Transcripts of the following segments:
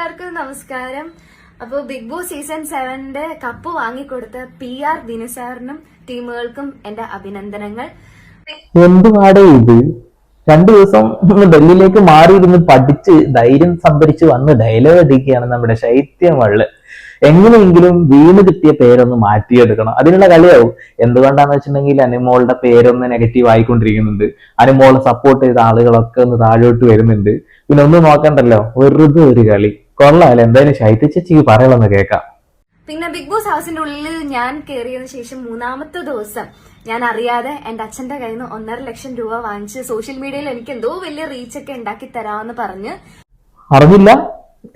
എല്ലാവർക്കും നമസ്കാരം. അപ്പൊ ബിഗ് ബോസ് സീസൺ സെവന്റെ കപ്പ് വാങ്ങിക്കൊടുത്ത പി ആർ ദിനസാറിനും ടീമുകൾക്കും എന്റെ അഭിനന്ദനങ്ങൾ. എന്തുവാടേ ഇത്? രണ്ടു ദിവസം ഡൽഹിയിലേക്ക് മാറിയിരുന്ന് പഠിച്ച് ധൈര്യം സംഭരിച്ച് വന്ന് ഡയലോഗ് അടിക്കുകയാണ് നമ്മുടെ ശൈത്യമുള്ള എങ്ങനെയെങ്കിലും വീണ് കിട്ടിയ പേരൊന്ന് മാറ്റിയെടുക്കണം. അതിനുള്ള കളിയാവും. എന്തുകൊണ്ടാന്ന് വെച്ചിട്ടുണ്ടെങ്കിൽ അനുമോളുടെ പേരൊന്ന് നെഗറ്റീവ് ആയിക്കൊണ്ടിരിക്കുന്നുണ്ട്. അനുമോളെ സപ്പോർട്ട് ചെയ്ത ആളുകളൊക്കെ ഒന്ന് താഴോട്ട് വരുന്നുണ്ട്. പിന്നെ ഒന്നും നോക്കണ്ടല്ലോ. വെറുതെ ഒരു കളി. കൊള്ളാമല്ലോ എന്തായാലും ശൈത്യ ചേച്ചിക്ക് പറയണമെന്ന് കേൾക്കാം. പിന്നെ ബിഗ് ബോസ് ഹൗസിന്റെ ഉള്ളിൽ ഞാൻ കയറിയതിനു ശേഷം മൂന്നാമത്തെ ദിവസം ഞാൻ അറിയാതെ എന്റെ അച്ഛന്റെ കയ്യിൽ നിന്ന് ഒന്നര ലക്ഷം രൂപ വാങ്ങിച്ച് സോഷ്യൽ മീഡിയയിൽ എനിക്ക് എന്തോ വലിയ റീച്ച് ഒക്കെ ഉണ്ടാക്കി തരാമെന്ന് പറഞ്ഞ് അറിഞ്ഞില്ല.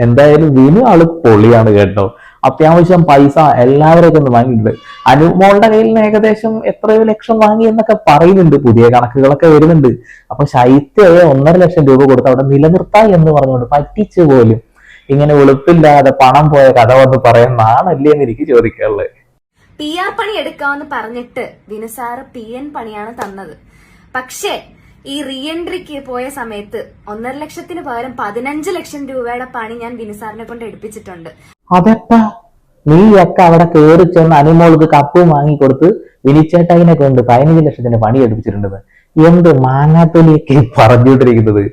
എന്തായാലും വിനു ആൾ പൊളിയാണ് കേട്ടോ. അത്യാവശ്യം പൈസ എല്ലാവരെയൊക്കെ ഒന്ന് വാങ്ങിയിട്ടുണ്ട്. അനുമോളുടെ കയ്യിൽ നിന്ന് ഏകദേശം എത്രയോ ലക്ഷം വാങ്ങി എന്നൊക്കെ പറയുന്നുണ്ട്. പുതിയ കണക്കുകളൊക്കെ വരുന്നുണ്ട്. അപ്പൊ ശൈത്യയെ ഒന്നര ലക്ഷം രൂപ കൊടുത്ത് അവിടെ നിലനിർത്താൻ എന്ന് പറഞ്ഞുകൊണ്ട് പറ്റിച്ചു പോലും ഇങ്ങനെ വെളുപ്പില്ലാതെ പണം പോയ കഥ വന്ന് പറയാൻ നാണല്ലേ എന്ന് എനിക്ക് ചോദിക്കാനുള്ളത്. പി ആർ പണി എടുക്കാമെന്ന് പറഞ്ഞിട്ട് വിനുസാറ് പി എൻ പണിയാണ് തന്നത്. പക്ഷേ ഈ റീഎൻട്രിക്ക് പോയ സമയത്ത് ഒന്നര ലക്ഷത്തിന് പകരം പതിനഞ്ച് ലക്ഷം രൂപയുടെ പണി ഞാൻ വിനുസാറിനെ കൊണ്ട് എടുപ്പിച്ചിട്ടുണ്ട്. അതെപ്പാ നീയൊക്കെ അവിടെ കയറി ചെന്ന് അനുമോൾക്ക് കപ്പ് വാങ്ങിക്കൊടുത്ത് വിനിച്ചേട്ടായിനെ കൊണ്ട് പതിനഞ്ച് ലക്ഷത്തിന്റെ പണി എടുപ്പിച്ചിട്ടുണ്ടെന്ന് എന്ത് മാങ്ങാത്തൊലിയൊക്കെ പറഞ്ഞുകൊണ്ടിരിക്കുന്നത്?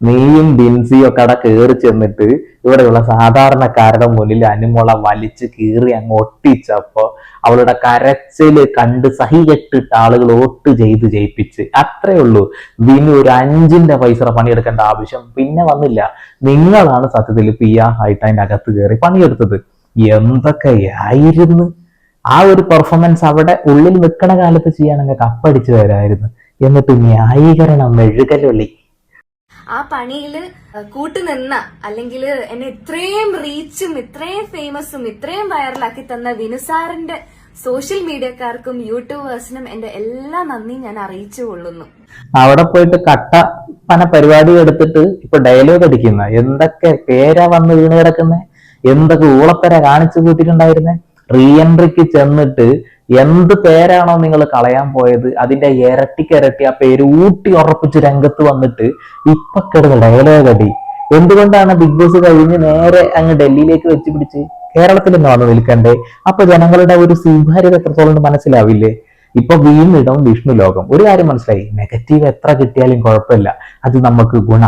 നീയും ബിൻസിയും ഒക്കെ അവിടെ കയറി ചെന്നിട്ട് ഇവിടെയുള്ള സാധാരണക്കാരുടെ മുന്നിൽ അനുമോളെ വലിച്ച് കീറി അങ്ങ് ഒട്ടിച്ചപ്പോ അവളുടെ കരച്ചിൽ കണ്ട് സഹികെട്ടിട്ട് ആളുകൾ വോട്ട് ചെയ്ത് ജയിപ്പിച്ച്. അത്രേ ഉള്ളൂ. വിനു ഒരു അഞ്ചിന്റെ പൈസ പണിയെടുക്കേണ്ട ആവശ്യം പിന്നെ വന്നില്ല. നിങ്ങളാണ് സത്യത്തിൽ പി ആ ആയിട്ട് അതിന്റെ അകത്ത് കയറി പണിയെടുത്തത്. എന്തൊക്കെയായിരുന്നു? ആ ഒരു പെർഫോമൻസ് അവിടെ ഉള്ളിൽ നിൽക്കണ കാലത്ത് ചെയ്യാനങ്ങ് കപ്പടിച്ചു വരായിരുന്നു എന്നിട്ട് ന്യായീകരണം മെഴുകലൊള്ളി ആ പണിയിൽ കൂട്ടുനിന്ന അല്ലെങ്കിൽ എന്നെ ഇത്രയും റീച്ചും ഇത്രയും ഫേമസും ഇത്രയും വൈറലാക്കി തന്ന വിനുസാറിന്റെ സോഷ്യൽ മീഡിയക്കാർക്കും യൂട്യൂബേഴ്സിനും എന്റെ എല്ലാ നന്ദിയും ഞാൻ അറിയിച്ചു കൊള്ളുന്നു. അവിടെ പോയിട്ട് കട്ട പന പരിപാടി എടുത്തിട്ട് ഇപ്പൊ ഡയലോഗ് അടിക്കുന്ന. എന്തൊക്കെ പേരാ വന്ന് വീണ് കിടക്കുന്നേ? എന്തൊക്കെ ഊളപ്പര കാണിച്ചു കൂട്ടിയിട്ടുണ്ടായിരുന്നേ റീ എൻട്രിക്ക് ചെന്നിട്ട് എന്ത് പേരാണോ നിങ്ങൾ കളയാൻ പോയത്? അതിന്റെ ഇരട്ടി ഇരട്ടി ആ പേര് ഊട്ടി ഉറപ്പിച്ച് രംഗത്ത് വന്നിട്ട് ഇപ്പൊ കിടന്ന് ഡയലോഗ് അടി. എന്തുകൊണ്ടാണ് ബിഗ് ബോസ് കഴിഞ്ഞ് നേരെ അങ്ങ് ഡൽഹിയിലേക്ക് വെച്ച് പിടിച്ച് കേരളത്തിൽ നിന്ന് വന്ന് നിൽക്കണ്ടേ? അപ്പൊ ജനങ്ങളുടെ ഒരു സ്വീകാര്യത എത്രത്തോളം മനസ്സിലാവില്ലേ? ഇപ്പൊ വീണിടം വിഷ്ണു ലോകം. ഒരു കാര്യം മനസ്സിലായി. നെഗറ്റീവ് എത്ര കിട്ടിയാലും കുഴപ്പമില്ല. അത് നമുക്ക് ഗുണ.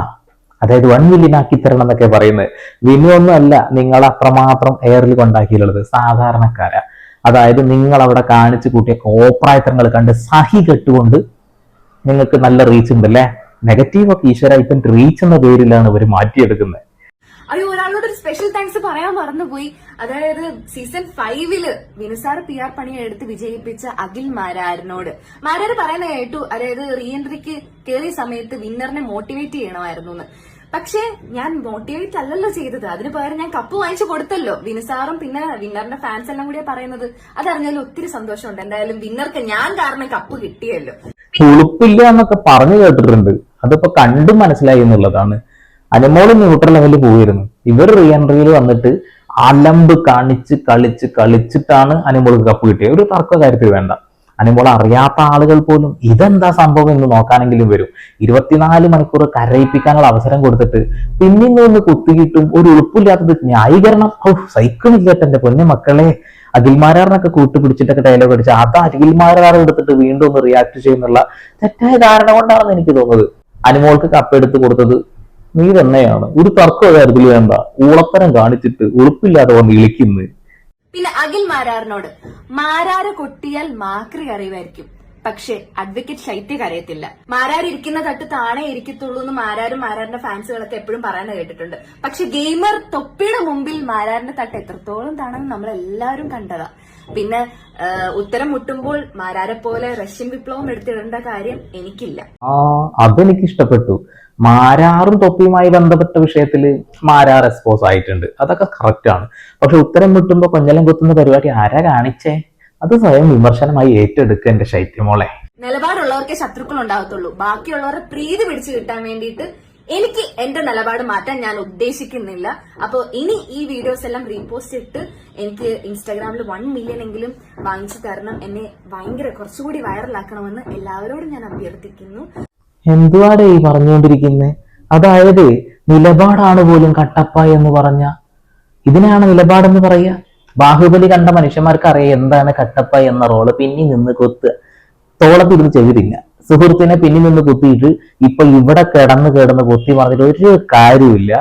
അതായത് വൺ മില്യൺ ആക്കി തരണം എന്നൊക്കെ പറയുന്നത്. വിനു ഒന്നും അല്ല നിങ്ങൾ അത്രമാത്രം എയറിൽ കൊണ്ടാക്കിയിട്ടുള്ളത്. സാധാരണക്കാരാ. അതായത് നിങ്ങൾ അവിടെ കാണിച്ചു കൂട്ടിയ കോപ്രായത്തങ്ങൾ കണ്ട് സഹി കെട്ടുകൊണ്ട് നിങ്ങൾക്ക് നല്ല റീച്ച് ഉണ്ട് അല്ലേ? നെഗറ്റീവ് ഒക്കെ ഈശ്വര ഇപ്പം റീച്ച് എന്ന പേരിലാണ് ഇവർ മാറ്റിയെടുക്കുന്നത്. അയ്യോ ഒരാളോട് ഒരു സ്പെഷ്യൽ താങ്ക്സ് പറയാൻ മറന്നുപോയി. അതായത് സീസൺ ഫൈവിൽ വിനുസാർ പി ആർ പണി എടുത്ത് വിജയിപ്പിച്ച അഖിൽ മാരാരനോട്. മാരാർ പറയുന്ന കേട്ടു. അതായത് റീ എൻട്രിക്ക് കയറിയ സമയത്ത് വിന്നറിനെ മോട്ടിവേറ്റ് ചെയ്യണമായിരുന്നു എന്ന്. പക്ഷേ ഞാൻ മോട്ടിവേറ്റ് അല്ലല്ലോ ചെയ്തത്. അതിന് പകരം ഞാൻ കപ്പ് വാങ്ങിച്ചു കൊടുത്തല്ലോ. വിനുസാറും പിന്നെ വിന്നറിന്റെ ഫാൻസ് എല്ലാം കൂടിയാ പറയുന്നത്. അതറിഞ്ഞാലും ഒത്തിരി സന്തോഷമുണ്ട്. എന്തായാലും വിന്നർക്ക് ഞാൻ കാരണം കപ്പ് കിട്ടിയല്ലോ. ഉളുപ്പില്ല എന്നൊക്കെ പറഞ്ഞു കേട്ടിട്ടുണ്ട്. അതിപ്പോ കണ്ടും മനസ്സിലായി എന്നുള്ളതാണ്. അനുമോൾ ന്യൂട്രൽ ലെവലിൽ പോയിരുന്നു. ഇവർ റീഎൻട്രിയിൽ വന്നിട്ട് അലമ്പ് കാണിച്ച് കളിച്ച് കളിച്ചിട്ടാണ് അനുമോൾക്ക് കപ്പ് കിട്ടിയത്. ഒരു തർക്ക കാര്യത്തിൽ വേണ്ട. അനുമോൾ അറിയാത്ത ആളുകൾ പോലും ഇതെന്താ സംഭവം എന്ന് നോക്കാനെങ്കിലും വരും. ഇരുപത്തിനാല് മണിക്കൂർ കരയിപ്പിക്കാനുള്ള അവസരം കൊടുത്തിട്ട് പിന്നിൽ നിന്ന് കുത്തിയിട്ടും ഒരു ഉളുപ്പില്ലാത്തത് ന്യായീകരണം. ഓ സൈക്കിളില്ല എന്റെ പൊന്നെ മക്കളെ. അഖിൽമാരാറിനൊക്കെ കൂട്ടുപിടിച്ചിട്ടൊക്കെ ഡയലോഗ് അടിച്ച് അത് അഖിൽമാരാർ എടുത്തിട്ട് വീണ്ടും ഒന്ന് റിയാക്ട് ചെയ്യുന്നുള്ള തെറ്റായ ധാരണ കൊണ്ടാണെന്ന് എനിക്ക് തോന്നുന്നത്. അനുമോൾക്ക് കപ്പെടുത്ത് കൊടുത്തത് നീ തന്നെയാണ്. ഒരു തർക്കം കാര്യത്തിൽ വേണ്ട ഊളത്തരം കാണിച്ചിട്ട് ഉളുപ്പില്ലാതെ വന്ന് ഇളിക്കുന്നു. പിന്നെ അഖിൽ മാരാറിനോട് മാരാറ് കൊട്ടിയാൽ മാക്രി അറിയുമായിരിക്കും പക്ഷെ അഡ്വക്കേറ്റ് ശൈത്യ കരയത്തില്ല. മാരാർ ഇരിക്കുന്ന തട്ട് താണേ ഇരിക്കത്തുള്ളൂ എന്ന് മാരാരും മാരാറിന്റെ ഫാൻസുകളൊക്കെ എപ്പോഴും പറയാൻ കേട്ടിട്ടുണ്ട്. പക്ഷെ ഗെയിമർ തൊപ്പിയുടെ മുമ്പിൽ മാരാറിന്റെ തട്ട് എത്രത്തോളം താണെന്ന് നമ്മൾ എല്ലാവരും കണ്ടതാ. പിന്നെ ഉത്തരം മുട്ടുമ്പോൾ മാരാരെ പോലെ റഷ്യൻ വിപ്ലവം എടുത്തിടേണ്ട കാര്യം എനിക്കില്ല. അതെനിക്ക് ഇഷ്ടപ്പെട്ടു. മാരാറും തൊപ്പിയുമായി ബന്ധപ്പെട്ട വിഷയത്തിൽ മാരാർ എക്സ്പോസ് ആയിട്ടുണ്ട്. അതൊക്കെ കറക്റ്റ് ആണ്. പക്ഷെ ഉത്തരം കിട്ടുമ്പോൾ കൊഞ്ഞലം കുത്തുന്ന പരിപാടി ആരാ കാണിച്ചേ? അത് സ്വയം വിമർശനമായി ഏറ്റെടുക്കുക എന്റെ ശൈത്യമോളെ നിലപാടുള്ളവർക്ക് ശത്രുക്കൾ ഉണ്ടാകത്തുള്ളൂ ബാക്കിയുള്ളവരെ പ്രീതി പിടിച്ചു കിട്ടാൻ വേണ്ടിയിട്ട് എനിക്ക് എന്റെ നിലപാട് മാറ്റാൻ ഞാൻ ഉദ്ദേശിക്കുന്നില്ല. അപ്പോ ഇനി ഈ വീഡിയോസ് എല്ലാം റീപോസ്റ്റ് ഇട്ട് എനിക്ക് ഇൻസ്റ്റാഗ്രാമിൽ വൺ മില്യൺ എങ്കിലും വാങ്ങിച്ചു തരണം. എന്നെ ഭയങ്കര കുറച്ചുകൂടി വൈറലാക്കണമെന്ന് എല്ലാവരോടും ഞാൻ അഭ്യർത്ഥിക്കുന്നു. എന്തുവാടേ ഈ പറഞ്ഞുകൊണ്ടിരിക്കുന്നത് അതായത് നിലപാടാണ് പോലും കട്ടപ്പ എന്ന് പറഞ്ഞ. ഇതിനാണ് നിലപാടെന്ന് പറയുക? ബാഹുബലി കണ്ട മനുഷ്യന്മാർക്ക് അറിയാം എന്താണ് കട്ടപ്പ എന്ന റോൾ. പിന്നിൽ നിന്ന് കൊത്ത്. തോളത്തിൽ ഇത് ചെയ്തില്ല സുഹൃത്തിനെ പിന്നിൽ നിന്ന് കുത്തിയിട്ട് ഇപ്പൊ ഇവിടെ കിടന്ന് കിടന്ന് കുത്തി പറഞ്ഞിട്ട് ഒരു കാര്യമില്ല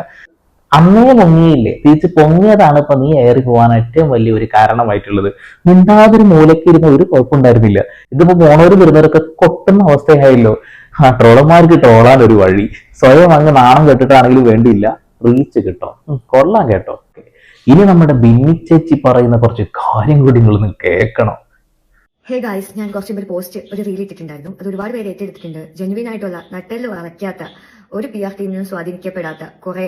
അന്നേ പൊങ്ങിയില്ലേ? തിരിച്ച് പൊങ്ങിയതാണ് ഇപ്പൊ നീ ഏറി പോകാൻ ഏറ്റവും വലിയ ഒരു കാരണമായിട്ടുള്ളത്. മിണ്ടാതൊരു മൂലക്കിരുന്ന ഒരു കുഴപ്പമുണ്ടായിരുന്നില്ല. ഇതിപ്പോ പോണവരും വരുന്നവരൊക്കെ കൊട്ടുന്ന അവസ്ഥയായല്ലോ. ആ ട്രോളന്മാർക്ക് ട്രോളാൻ ഒരു വഴി. സ്വയം അങ്ങ് നാണം കെട്ടിട്ടാണെങ്കിലും വേണ്ടിയില്ല. റീച്ച് കിട്ടോ കൊള്ളാം കേട്ടോ. ഇനി നമ്മുടെ ബിന്നി ചേച്ചി പറയുന്ന കുറച്ച് കാര്യം കൂടി നിങ്ങളൊന്ന് കേൾക്കണം. ഹേ ഗായ്സ് ഞാൻ കുറച്ച് മുമ്പ് ഒരു പോസ്റ്റ് ഒരു റീൽ ഇട്ടിട്ടുണ്ടായിരുന്നു. അത് ഒരുപാട് പേര് ഏറ്റെടുത്തിട്ടുണ്ട്. ജെനുവിൻ ആയിട്ടുള്ള നട്ടെല്ല് വളയ്ക്കാത്ത ഒരു പി ആർ ടീമിനും സ്വാധീനിക്കപ്പെടാത്ത കുറെ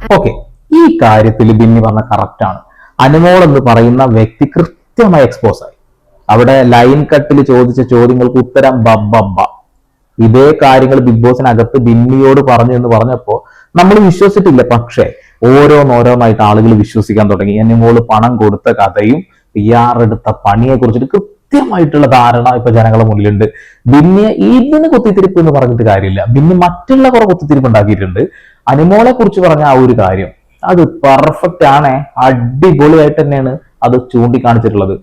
ഓക്കെ ഈ കാര്യത്തിൽ ബിന്നി പറഞ്ഞ കറക്റ്റ് ആണ്. അനുമോൾ എന്ന് പറയുന്ന വ്യക്തി കൃത്യമായി എക്സ്പോസ് ആയി. അവിടെ ലൈൻ കട്ടിൽ ചോദിച്ച ചോദ്യങ്ങൾക്ക് ഉത്തരം ബബ്ബ ഇതേ കാര്യങ്ങൾ ബിഗ് ബോസിനകത്ത് ബിന്നിയോട് പറഞ്ഞു എന്ന് പറഞ്ഞപ്പോ നമ്മൾ വിശ്വസിച്ചിട്ടില്ല. പക്ഷേ ഓരോന്നോരോന്നായിട്ട് ആളുകൾ വിശ്വസിക്കാൻ തുടങ്ങി. അനുമോൾ പണം കൊടുത്ത കഥയും പി ആർ എടുത്ത പണിയെ കുറിച്ചിട്ട് കൃത്യമായിട്ടുള്ള ധാരണ ഇപ്പൊ ജനങ്ങളുടെ മുന്നിലുണ്ട്. ബിന്നിയെ ഇതിന് കുത്തിത്തിരിപ്പ് എന്ന് പറഞ്ഞിട്ട് കാര്യമില്ല. ബിന്നി മറ്റുള്ള കുറെ കുത്തിത്തിരിപ്പ് ഉണ്ടാക്കിയിട്ടുണ്ട്. അനുമോളെ കുറിച്ച് പറഞ്ഞ ആ ഒരു കാര്യം അത് പെർഫെക്റ്റ് ആണ്. അടിപൊളിയായിട്ട് തന്നെയാണ് അത് ചൂണ്ടിക്കാണിച്ചിട്ടുള്ളത്.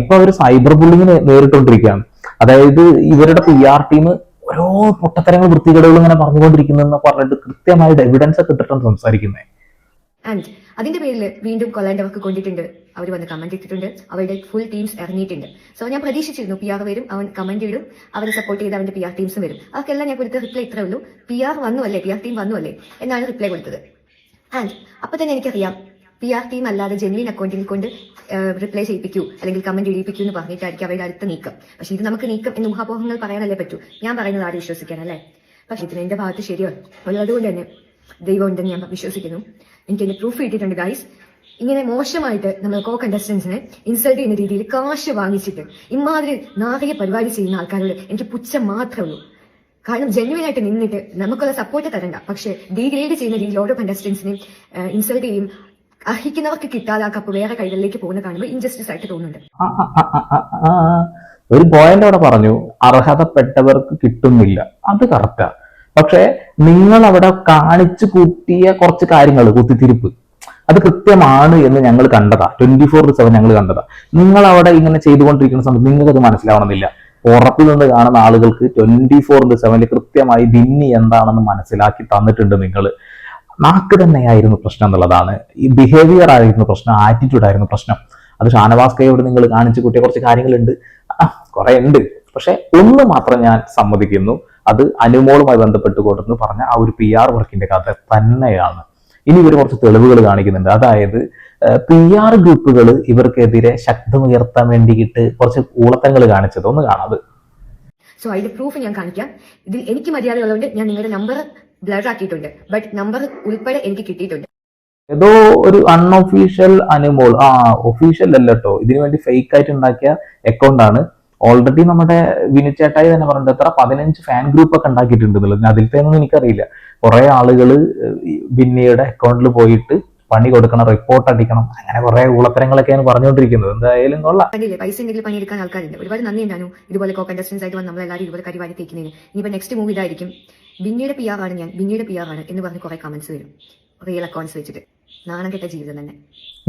ഇപ്പൊ അവർ സൈബർ ബുള്ളിങ്ങിന് നേരിട്ടുകൊണ്ടിരിക്കുകയാണ്. അതായത് ഇവരുടെ പി ആർ ടീം ഓരോ പൊട്ടത്തരങ്ങൾ വൃത്തികേടുകൾ ഇങ്ങനെ പറഞ്ഞുകൊണ്ടിരിക്കുന്നെന്ന് പറഞ്ഞിട്ട് കൃത്യമായിട്ട് എവിഡൻസ് ഒക്കെ ഇട്ടിട്ടാണ് സംസാരിക്കുന്നത്. അതിന്റെ പേരിൽ വീണ്ടും കൊല്ലാണ്ടവർക്ക് കൊണ്ടിട്ടുണ്ട്. അവർ വന്ന് കമന്റ് ഇട്ടിട്ടുണ്ട്. അവരുടെ ഫുൾ ടീംസ് ഇറങ്ങിയിട്ടുണ്ട്. സോ ഞാൻ പ്രതീക്ഷിച്ചിരുന്നു പി ആർ വരും അവൻ കമന്റ് ഇടും അവരെ സപ്പോർട്ട് ചെയ്ത് അവന്റെ പി ആർ ടീംസും വരും. അവർക്കെല്ലാം ഞാൻ കൊടുത്ത റിപ്ലൈ ഇത്രേ ഉള്ളൂ. പി ആർ വന്നു അല്ലേ പി ആർ ടീം വന്നു അല്ലേ എന്നാണ് റിപ്ലൈ കൊടുത്തത്. ആൻഡ് അപ്പൊ തന്നെ എനിക്കറിയാം പി ആർ ടീം അല്ലാതെ ജെനുവിൻ അക്കൗണ്ടിൽ കൊണ്ട് റിപ്ലൈ ചെയ്യിപ്പിക്കൂ അല്ലെങ്കിൽ കമന്റ് എഴുതിപ്പിക്കൂ എന്ന് പറഞ്ഞിട്ടായിരിക്കും അവരുടെ അടുത്ത നീക്കം. പക്ഷെ ഇത് നമുക്ക് നീക്കം എന്ന് ഊഹാപോഹങ്ങൾ പറയാനല്ലേ പറ്റൂ. ഞാൻ പറയുന്നത് ആരും വിശ്വസിക്കാനല്ലേ. പക്ഷെ ഇതിന് എന്റെ ഭാഗത്ത് ശരിയാണ്. ഉള്ളതുകൊണ്ട് തന്നെ ദൈവം ഉണ്ടെന്ന് ഞാൻ വിശ്വസിക്കുന്നു. എനിക്ക് എന്റെ പ്രൂഫ് കിട്ടിയിട്ടുണ്ട് ഗൈസ് ഇങ്ങനെ മോശമായിട്ട് നമ്മൾ കോ കണ്ടസ്റ്റൻസിനെ ഇൻസൾട്ട് ചെയ്യുന്ന രീതിയിൽ കാശ് വാങ്ങിച്ചിട്ട് ഇമാതിരി നാറിയ പരിപാടി ചെയ്യുന്ന ആൾക്കാരോട് എനിക്ക് പുച്ഛം മാത്രമേ ഉള്ളൂ. കാരണം ജെന്യുവൻ ആയിട്ട് നിന്നിട്ട് നമുക്കുള്ള സപ്പോർട്ട് തരണ്ട. പക്ഷെ ഡീഗ്രേഡ് ചെയ്യുന്ന രീതിയിൽ ഓരോ കണ്ടസ്റ്റൻസിനെയും ഇൻസൾട്ട് ചെയ്യും. അർഹിക്കുന്നവർക്ക് കിട്ടാതെ ആ കപ്പ് വേറെ കൈകളിലേക്ക് പോകുന്ന കാണുമ്പോൾ ഇൻജസ്റ്റിസ് ആയിട്ട് തോന്നുന്നുണ്ട്. ഒരു പോയിന്റ് അവിടെ പറഞ്ഞു അർഹതപ്പെട്ടവർക്ക് കിട്ടുന്നില്ല. അത് കറക്റ്റാ പക്ഷെ നിങ്ങൾ അവിടെ കാണിച്ചു കൂട്ടിയ കുറച്ച് കാര്യങ്ങൾ കുത്തിത്തിരിപ്പ് അത് കൃത്യമാണ് എന്ന് ഞങ്ങൾ കണ്ടതാ. ട്വന്റി ഫോർ സെവൻ ഞങ്ങൾ കണ്ടതാ. നിങ്ങൾ അവിടെ ഇങ്ങനെ ചെയ്തുകൊണ്ടിരിക്കുന്ന സമയത്ത് നിങ്ങൾക്ക് അത് മനസ്സിലാവണമെന്നില്ല. പുറത്തു നിന്ന് കാണുന്ന ആളുകൾക്ക് ട്വന്റി ഫോർ ഇന്റു സെവനിൽ കൃത്യമായി ഭിന്നി എന്താണെന്ന് മനസ്സിലാക്കി തന്നിട്ടുണ്ട് നിങ്ങൾ നാക്ക് തന്നെയായിരുന്നു പ്രശ്നം എന്നുള്ളതാണ്. ഈ ബിഹേവിയർ ആയിരുന്നു പ്രശ്നം ആറ്റിറ്റ്യൂഡ് ആയിരുന്നു പ്രശ്നം. അത് ഷാനവാസ്കയോട് നിങ്ങൾ കാണിച്ചു കൂട്ടിയ കുറച്ച് കാര്യങ്ങളുണ്ട്. ആ, കുറെ ഉണ്ട് പക്ഷെ ഒന്ന് മാത്രം ഞാൻ സമ്മതിക്കുന്നു. അത് അനുമോളുമായി ബന്ധപ്പെട്ട് കൊടുത്തെന്ന് പറഞ്ഞ ആ ഒരു പി ആർ വർക്കിന്റെ കഥ തന്നെയാണ്. ഇനി ഇവർ കുറച്ച് തെളിവുകൾ കാണിക്കുന്നുണ്ട്. അതായത് പി ആർ ഗ്രൂപ്പുകൾ ഇവർക്കെതിരെ ശക്തമുയർത്താൻ വേണ്ടിയിട്ട് കുറച്ച് ഊളത്തങ്ങൾ കാണിച്ചത്. ഒന്ന് കാണാത് സോ അതിന്റെ പ്രൂഫ് ഞാൻ കാണിക്കാം. ഇതിൽ എനിക്ക് മര്യാദ ഉള്ളതുകൊണ്ട് ഞാൻ നിങ്ങളുടെ നമ്പർ ബ്ലർ ആക്കിയിട്ടുണ്ട്. ബട്ട് നമ്പർ ഉൾപ്പെടെ എനിക്ക് കിട്ടിയിട്ടുണ്ട്. ഏതോ ഒരു അൺഒഫീഷ്യൽ അനുമോൾ. ആ ഒഫീഷ്യൽ അല്ലട്ടോ ഇതിനു വേണ്ടി ഫേക്ക് ആയിട്ട് ഉണ്ടാക്കിയ അക്കൗണ്ട് ആണ്. ഓൾറെഡി നമ്മുടെ വിനു ചേട്ടായി തന്നെ പറഞ്ഞിട്ട് എത്ര പതിനഞ്ച് ഫാൻ ഗ്രൂപ്പ് ഒക്കെ ഉണ്ടാക്കിയിട്ടുണ്ട് എന്നുള്ളത്. അതിലത്തെ ഒന്നും എനിക്കറിയില്ല. കുറെ ആളുകൾ ബിന്നിയുടെ അക്കൗണ്ടിൽ പോയിട്ട് പണി കൊടുക്കണം റിപ്പോർട്ട് അടിക്കണം അങ്ങനെ കുറെ ഉളത്തരങ്ങളൊക്കെയാണ് പറഞ്ഞുകൊണ്ടിരിക്കുന്നത്. എന്തായാലും കൊള്ളാം. പൈസ ഉണ്ടെങ്കിൽ പണിയെടുക്കാൻ ആൾക്കാരുണ്ട്. ഒരുപാട് നന്ദി ഉണ്ടായിരുന്നു ഇതുപോലെ കോ കണ്ടസ്റ്റൻസ് ആയിട്ട് വന്ന് നമ്മളെല്ലാവരും ഇതുപോലെ കരിവാരി തേക്കുന്നതിന്. ഇനിയിപ്പോൾ നെക്സ്റ്റ് മൂവി ഇതായിരിക്കും. ബിന്നിയുടെ പി ആണ് ഞാൻ. ബിന്നിയുടെ പി ആണ് എന്ന് പറഞ്ഞ് കുറെ കമന്റ്സ് വരും. റിയൽ അക്കൗണ്ട്സ് വെച്ചിട്ട്. നാണം കെട്ട ജീവിതം തന്നെ.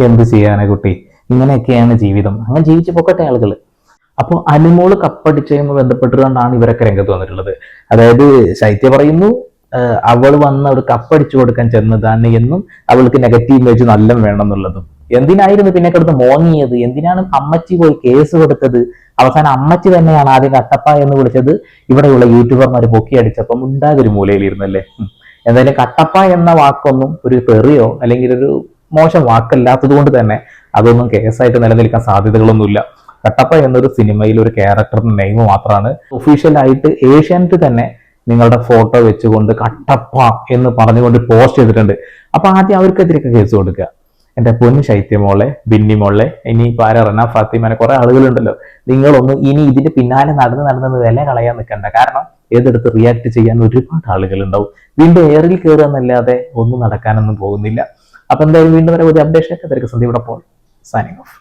എന്ത് ചെയ്യാനാ കുട്ടി? ഇങ്ങനെയൊക്കെയാണ് ജീവിതം. അങ്ങനെ ജീവിച്ചു പോക്കട്ടെ ആളുകൾ അപ്പോൾ അനുമോൾ കപ്പടിച്ചതുമായി ബന്ധപ്പെട്ടുകൊണ്ടാണ് ഇവരൊക്കെ രംഗത്ത് വന്നിട്ടുള്ളത്. അതായത് ശൈത്യ പറയുന്നു അവൾ വന്ന് അവർ കപ്പടിച്ചു കൊടുക്കാൻ ചെന്നതാണ് എന്നും അവൾക്ക് നെഗറ്റീവ് ഇമേജ് നല്ല വേണം എന്നുള്ളതും എന്തിനായിരുന്നു പിന്നെ കിടന്ന് മോങ്ങിയത്? എന്തിനാണ് അമ്മച്ചി പോയി കേസ് കൊടുത്തത്? അവസാനം അമ്മച്ചി തന്നെയാണ് ആദ്യം കട്ടപ്പ എന്ന് വിളിച്ചത്. ഇവിടെയുള്ള യൂട്യൂബർമാർ പൊക്കി അടിച്ചപ്പം ഉണ്ടാകൊരു മൂലയിലിരുന്നല്ലേ. എന്തായാലും കട്ടപ്പ എന്ന വാക്കൊന്നും ഒരു തെറിയോ അല്ലെങ്കിൽ ഒരു മോശം വാക്കല്ലാത്തത് കൊണ്ട് തന്നെ അതൊന്നും കേസായിട്ട് നിലനിൽക്കാൻ സാധ്യതകളൊന്നുമില്ല. കട്ടപ്പ എന്നൊരു സിനിമയിൽ ഒരു ക്യാരക്ടറിന്റെ നെയിം മാത്രമാണ്. ഒഫീഷ്യലായിട്ട് ഏഷ്യാനെറ്റ് തന്നെ നിങ്ങളുടെ ഫോട്ടോ വെച്ചുകൊണ്ട് കട്ടപ്പ എന്ന് പറഞ്ഞുകൊണ്ട് പോസ്റ്റ് ചെയ്തിട്ടുണ്ട്. അപ്പൊ ആദ്യം അവർക്കെതിരെയൊക്കെ കേസ് കൊടുക്കുക. എന്റെ പൊന്നു ശൈത്യമോളെ ബിന്നിമോളെ ഇനി ആരാ റന ഫാത്തിമാനെ കുറെ ആളുകളുണ്ടല്ലോ. നിങ്ങളൊന്നും ഇനി ഇതിന്റെ പിന്നാലെ നടന്ന് നടന്ന് വില കളയാൻ നിൽക്കണ്ട. കാരണം ഏതെടുത്ത് റിയാക്ട് ചെയ്യാൻ ഒരുപാട് ആളുകൾ ഉണ്ടാവും വീണ്ടും എയറിൽ കയറുക എന്നല്ലാതെ ഒന്നും നടക്കാനൊന്നും പോകുന്നില്ല. അപ്പൊ എന്തായാലും വീണ്ടും വരെ. ഒരു അപ്ഡേഷൻ ഒക്കെ തിരക്ക് ഇവിടെ പോൾ സൈനിങ് ഓഫ്